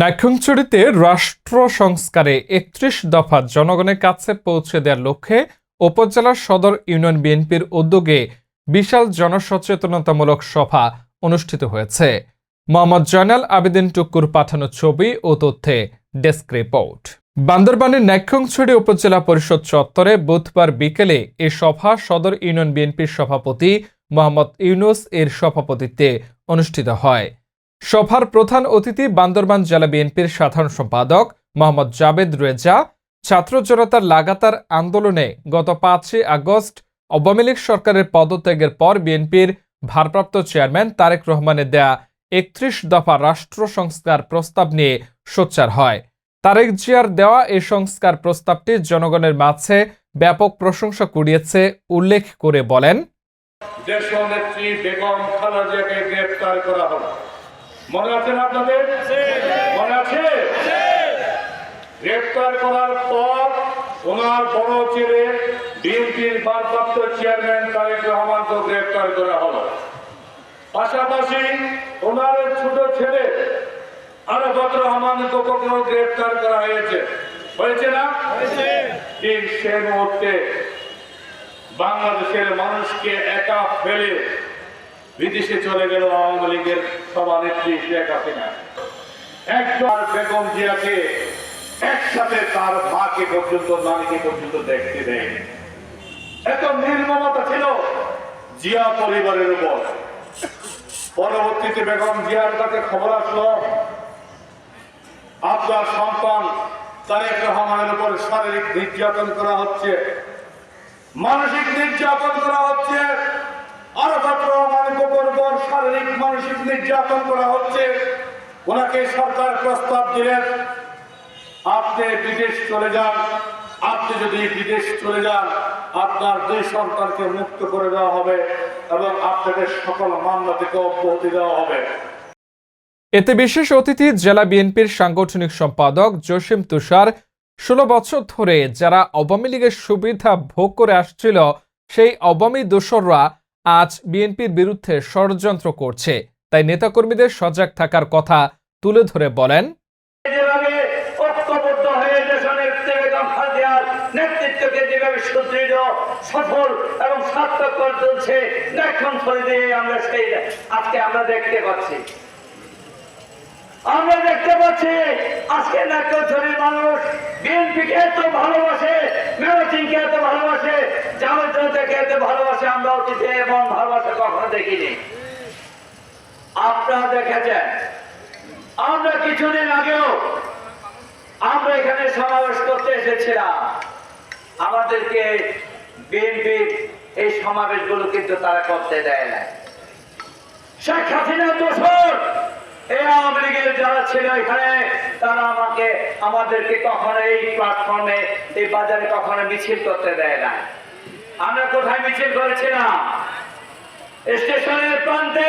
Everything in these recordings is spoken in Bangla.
নাইক্ষংচুরিতে রাষ্ট্র সংস্কারে একত্রিশ দফা জনগণের কাছে পৌঁছে দেওয়ার লক্ষ্যে উপজেলা সদর ইউনিয়ন বিএনপির উদ্যোগে বিশাল জনসচেতনতামূলক সভা অনুষ্ঠিত হয়েছে। মোহাম্মদ জয়নাল আবেদিন টুকুর পাঠানো ছবি ও তথ্যে ডেস্ক রিপোর্ট। বান্দরবানের নাইক্ষংছড়ি উপজেলা পরিষদ চত্বরে বুধবার বিকেলে এ সভা সদর ইউনিয়ন বিএনপির সভাপতি মোহাম্মদ ইউনুস এর সভাপতিত্বে অনুষ্ঠিত হয়। সভার প্রধান অতিথি বান্দরবান জেলা বিএনপির সাধারণ সম্পাদক মোহাম্মদ জাবেদ রেজা, ছাত্র জনতার লাগাতার আন্দোলনে গত পাঁচই আগস্ট আওয়ামী লীগ সরকারের পদত্যাগের পর বিএনপির ভারপ্রাপ্ত চেয়ারম্যান তারেক রহমানের দেয়া একত্রিশ দফা রাষ্ট্র সংস্কার প্রস্তাব নিয়ে সোচ্চার হয়। তারেক জিয়ার দেওয়া এই সংস্কার প্রস্তাবটি জনগণের মাঝে ব্যাপক প্রশংসা কুড়িয়েছে উল্লেখ করে বলেন, দেশনেত্রী বেগম করা মনে আছে না আপনাদের? মনে আছে? গ্রেফতার করার পর ওনার বড় ছেলে বিএনপির ভারপ্রাপ্ত চেয়ারম্যান তারেক রহমানকে গ্রেফতার করা হলো। পাশাপাশি ওনার ছোট ছেলে আরাফাত রহমানকে কখনো গ্রেফতার করা হয়েছে। হয়েছে না? ঠিক সে মুহূর্তে বাংলাদেশের মানুষকে একা ফেলে বিদেশে চলে গেল আওয়ামী লীগের একসাথে তার মাকে পর্যন্ত, নানিকে পর্যন্ত দেখতে দেয়। এত নির্মমতা ছিল জিয়া পরিবারের উপর। পরবর্তীতে বেগম জিয়ার কাছে খবর আসলো, আপনার সন্তান তারেক রহমানের উপর শারীরিক নির্যাতন করা হচ্ছে, মানসিক নির্যাতন করা হচ্ছে আরাফাত রহমানের উপর উপর শারীরিক মানসিক নির্যাতন করা হচ্ছে, ওনাকে সরকার প্রস্তাব দিলেন, আপনি বিদেশ চলে যান, আপনি যদি বিদেশ চলে যান, আপনার দুই সন্তানকে মুক্ত করে দেওয়া হবে এবং আপনাকে সকল মামলা থেকে অব্যাহতি দেওয়া হবে। এতে বিশেষ অতিথি জেলা বিএনপির সাংগঠনিক সম্পাদক জসিম তুষার, ষোলো বছর ধরে যারা আওয়ামী লীগের সুবিধা ভোগ করে আসছিল, সেই আওয়ামী দোসররা আজ বিএনপির বিরুদ্ধে ষড়যন্ত্র করছে। তাই নেতাকর্মীদের সজাগ থাকার কথা তুলে ধরে বলেন আমরা আজকে মানুষ ভালোবাসে অতীতে ভালোবাসা কখনো দেখিনি। আপনারা দেখেছেন। আমরা কিছুদিন আগেও আমরা এখানে সমাবেশ করতে এসেছিলাম। আমাদেরকে বিএনপি এই সমাবেশগুলো কিন্তু তারা করতে দেয় না শেখ হাসিনা দোষর। এই আওয়ামী লীগের যারা ছিল এখানে, তারা আমাকে, আমাদেরকে কখনো এই প্ল্যাটফর্মে এই বাজারে কখনো মিছিল করতে দেয় না আমরা কোথায় মিছিল করেছিলাম? স্টেশনের প্রান্তে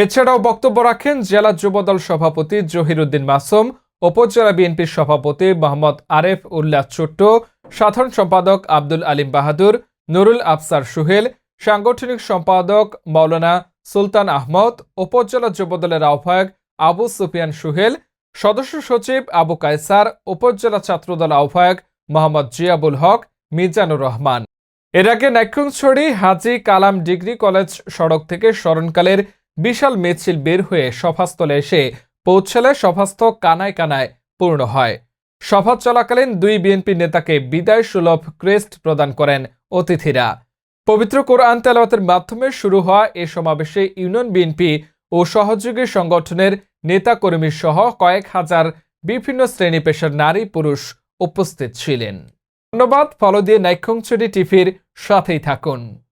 এছাড়াও বক্তব্য রাখেন জেলা যুবদল সভাপতি জহিরুদ্দিন মাসুম, উপজেলা বিএনপির সভাপতি মোহাম্মদ আরেফ উল্লাহ ছোট্ট সাধারণ সম্পাদক আব্দুল আলিম বাহাদুর, নুরুল আফসার সুহেল, সাংগঠনিক সম্পাদক মৌলানা সুলতান আহমদ, উপজেলা যুবদলের আহ্বায়ক আবু সুফিয়ান সুহেল, সদস্য সচিব আবু কায়সার, উপজেলা ছাত্রদল আহ্বায়ক মোহাম্মদ জিয়াবুল হক মিজানুর রহমান। এর আগে নাইক্ষংছড়ি হাজি কালাম ডিগ্রি কলেজ সড়ক থেকে স্মরণকালের বিশাল মিছিল বের হয়ে সভাস্থলে এসে পৌঁছালে সভাস্থ কানায় কানায় পূর্ণ হয়। সভা চলাকালীন দুই বিএনপি নেতাকে বিদায় সুলভ ক্রেস্ট প্রদান করেন অতিথিরা। পবিত্র কোরআন তেলাওয়াতের মাধ্যমে শুরু হওয়া এ সমাবেশে ইউনিয়ন বিএনপি ও সহযোগী সংগঠনের নেতাকর্মী সহ কয়েক হাজার বিভিন্ন শ্রেণি পেশার নারী পুরুষ উপস্থিত ছিলেন। ধন্যবাদ। ফলো দিয়ে নাইক্ষংছড়ি টিভির সাথেই থাকুন।